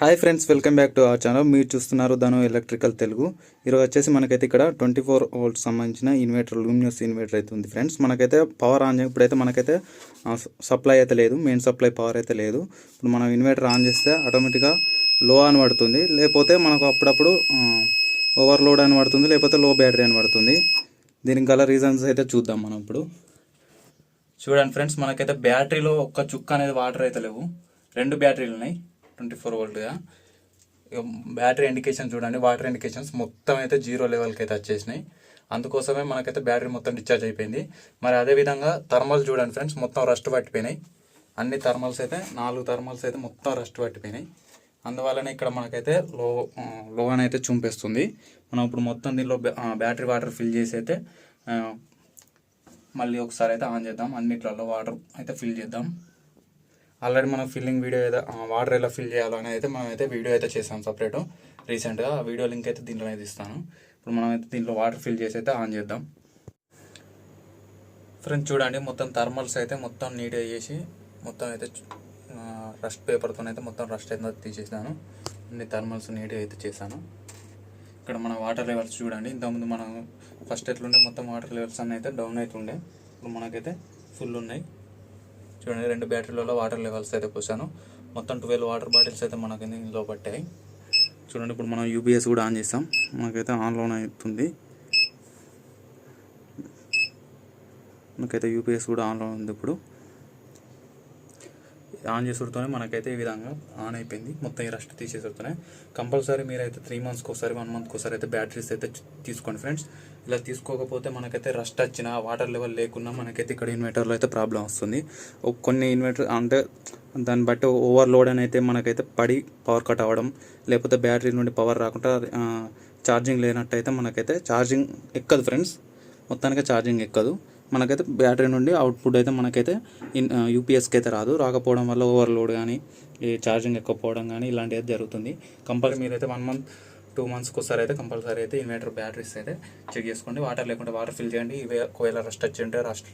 Hi friends welcome back to our channel. మీరు చూస్తున్నారు Dhanu electrical Telugu. ఈరోజు వచ్చేసి మనకైతే ఇక్కడ ట్వంటీ ఫోర్ వోల్ట్ సంబంధించిన ఇన్వర్టర్ లూమినస్ ఇన్వర్టర్ అయితే ఉంది ఫ్రెండ్స్. మనకైతే పవర్ ఆన్ చే- ఇప్పుడైతే మనకైతే సప్లై అయితే లేదు మెయిన్ సప్లై పవర్ అయితే లేదు. ఇప్పుడు మనం ఇన్వర్టర్ ఆన్ చేస్తే ఆటోమేటిక్గా లో అని పడుతుంది. లేకపోతే మనకు అప్పుడప్పుడు ఓవర్లోడ్ అని పడుతుంది లేకపోతే లో బ్యాటరీ అని పడుతుంది. దీనికి గల రీజన్స్ అయితే చూద్దాం మనం ఇప్పుడు. చూడండి ఫ్రెండ్స్ మనకైతే బ్యాటరీలో ఒక్క చుక్క అనేది వాటర్ అయితే లేవు. రెండు బ్యాటరీలు ఉన్నాయి. ట్వంటీ ఫోర్ వోల్ట్గా బ్యాటరీ ఇండికేషన్ చూడండి వాటర్ ఇండికేషన్స్ మొత్తం అయితే జీరో లెవెల్కి అయితే వచ్చేసినాయి. అందుకోసమే మనకైతే బ్యాటరీ మొత్తం డిశ్చార్జ్ అయిపోయింది. మరి అదేవిధంగా థర్మల్ చూడండి ఫ్రెండ్స్ మొత్తం రస్ట్ పట్టిపోయినాయి. అన్ని థర్మల్స్ అయితే నాలుగు థర్మల్స్ అయితే మొత్తం రస్ట్ పట్టిపోయినాయి. అందువల్లనే ఇక్కడ మనకైతే లో ఆ, లో అని అయితే చూపిస్తుంది. మనం ఇప్పుడు మొత్తం దీనిలో బ్యాటరీ వాటర్ ఫిల్ చేసి అయితే మళ్ళీ ఒకసారి అయితే ఆన్ చేద్దాం. అన్నిట్లలో వాటర్ అయితే ఫిల్ చేద్దాం. ఆల్రెడీ మనం ఫిల్లింగ్ వీడియో అయితే వాటర్ ఎలా ఫిల్ చేయాలో అనేది అయితే మనం అయితే వీడియో అయితే చేసాం సపరేట్ రీసెంట్గా. ఆ వీడియో లింక్ అయితే దీంట్లో అయితే ఇస్తాను. ఇప్పుడు మనం అయితే దీంట్లో వాటర్ ఫిల్ చేసి అయితే ఆన్ చేద్దాం. ఫ్రెండ్స్ చూడండి మొత్తం థర్మల్స్ అయితే మొత్తం నీట్గా చేసి మొత్తం అయితే రస్ట్ పేపర్తో అయితే మొత్తం రస్ట్ అయితే తీసేసాను అన్ని థర్మల్స్ నీట్గా అయితే చేశాను. ఇక్కడ మన వాటర్ లెవెల్స్ చూడండి ఇంతకుముందు మనం ఫస్ట్ ఎట్లుండే మొత్తం వాటర్ లెవెల్స్ అన్నీ అయితే డౌన్ అయితే ఉండే ఇప్పుడు మనకైతే ఫుల్ ఉన్నాయి. చూడండి రెండు బ్యాటరీలలో వాటర్ లెవెల్స్ అయితే పోసాను. మొత్తం ట్వెల్వ్ వాటర్ బాటిల్స్ అయితే మనకి ఇందులో పట్టాయి. చూడండి ఇప్పుడు మనం యూపీఎస్ కూడా ఆన్ చేస్తాం మనకైతే ఆన్లోనే అవుతుంది మనకైతే యూపీఎస్ కూడా ఆన్లో ఉంది ఇప్పుడు. ఆన్ చేసుడుతోనే మనకైతే ఈ విధంగా ఆన్ అయిపోయింది. మొత్తం ఈ రస్ట్ తీసేసుడుతోనే కంపల్సరీ మీరైతే త్రీ మంత్స్కి ఒకసారి వన్ మంత్కి ఒకసారి అయితే బ్యాటరీస్ అయితే తీసుకోండి ఫ్రెండ్స్ ఇలా తీసుకోకపోతే మనకైతే రస్ట్ వచ్చిన వాటర్ లెవెల్ లేకున్నా మనకైతే ఇక్కడ ఇన్వర్టర్లో అయితే ప్రాబ్లం వస్తుంది. కొన్ని ఇన్వర్టర్ అంటే దాన్ని బట్టి ఓవర్లోడ్ అని అయితే మనకైతే పడి పవర్ కట్ అవ్వడం లేకపోతే బ్యాటరీ నుండి పవర్ రాకుండా ఛార్జింగ్ లేనట్టయితే మనకైతే ఛార్జింగ్ ఎక్కదు ఫ్రెండ్స్ మొత్తానికి ఛార్జింగ్ ఎక్కదు. మనకైతే బ్యాటరీ నుండి అవుట్పుట్ అయితే మనకైతే ఇన్ యూపీఎస్కి అయితే రాదు. రాకపోవడం వల్ల ఓవర్లోడ్ కానీ ఈ ఛార్జింగ్ ఎక్కకపోవడం కానీ ఇలాంటివి అయితే జరుగుతుంది. కంపల్సరీ మీరైతే వన్ మంత్ టూ మంత్స్కి ఒకసారి అయితే కంపల్సరీ అయితే ఇన్వర్టర్ బ్యాటరీస్ అయితే చెక్ చేసుకోండి. వాటర్ లేకుంటే వాటర్ ఫిల్ చేయండి. ఇవే ఒకవేళ రస్ట్ వచ్చి ఉంటే రస్ట్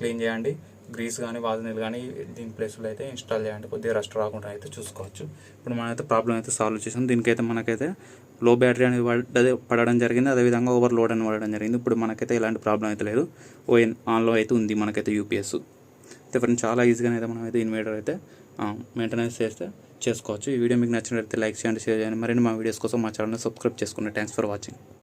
క్లీన్ చేయండి. గ్రీస్ కానీ వాజనీలు కానీ దీని ప్లేస్లో అయితే ఇన్స్టాల్ చేయండి కొద్దిగా రస్ట్ రాకుండా అయితే చూసుకోవచ్చు. ఇప్పుడు మనమైతే ప్రాబ్లం అయితే సాల్వ్ చేసాం. దీనికైతే మనకైతే లో బ్యాటరీ అనేది పడ్డది పడడం జరిగింది. అదేవిధంగా ఓవర్ లోడ్ అని పడడం జరిగింది. ఇప్పుడు మనకైతే ఎలాంటి ప్రాబ్లం అయితే లేదు. ఓఎన్ ఆన్లో అయితే ఉంది మనకైతే యూపీఎస్. అయితే ఫ్రెండ్స్ చాలా ఈజీగా అయితే మనం అయితే ఇన్వర్టర్ అయితే మెయింటెనెన్స్ చేస్తే చేసుకోవచ్చు. ఈ వీడియో మీకు నచ్చినట్లయితే లైక్ చేయండి షేర్ చేయండి. మరిన్ని మా వీడియోస్ కోసం మా ఛానల్ సబ్స్క్రైబ్ చేసుకోండి థ్యాంక్స్ ఫర్ వాచింగ్.